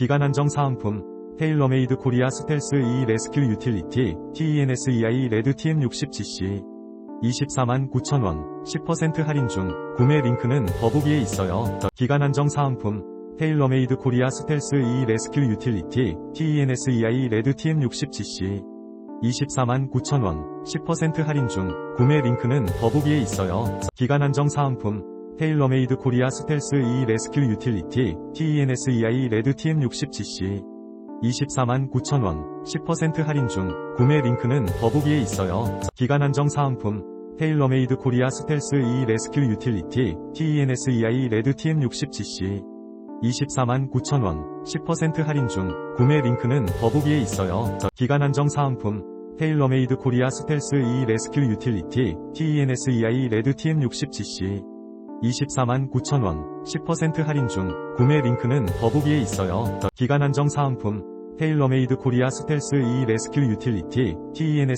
기간 한정 사은품 테일러메이드 코리아 스텔스 E 레스큐 유틸리티 TENSEI 레드 TM60GC 24만 9천원 10% 할인 중 구매 링크는 더보기에 있어요. 기간 한정 사은품 테일러메이드 코리아 스텔스 E 레스큐 유틸리티 TENSEI 레드 TM60GC 24만 9천원 10% 할인 중 구매 링크는 더보기에 있어요. 기간 한정 사은품 테일러메이드 코리아 스텔스 E 레스큐 유틸리티 TENSEI 레드 TM60GC 24만 9천원 10% 할인 중 구매 링크는 더보기에 있어요. 기간 한정 사은품 테일러메이드 코리아 스텔스 E 레스큐 유틸리티 TENSEI 레드 TM60GC 24만 9천원 10% 할인 중 구매 링크는 더보기에 있어요. 기간 한정 사은품 테일러메이드 코리아 스텔스 E 레스큐 유틸리티 TENSEI 레드 TM60GC 24만 9천원 10% 할인 중 구매 링크는 더보기에 있어요. 기간 한정 사은품 테일러메이드 코리아 스텔스 E 레스큐 유틸리티 TENS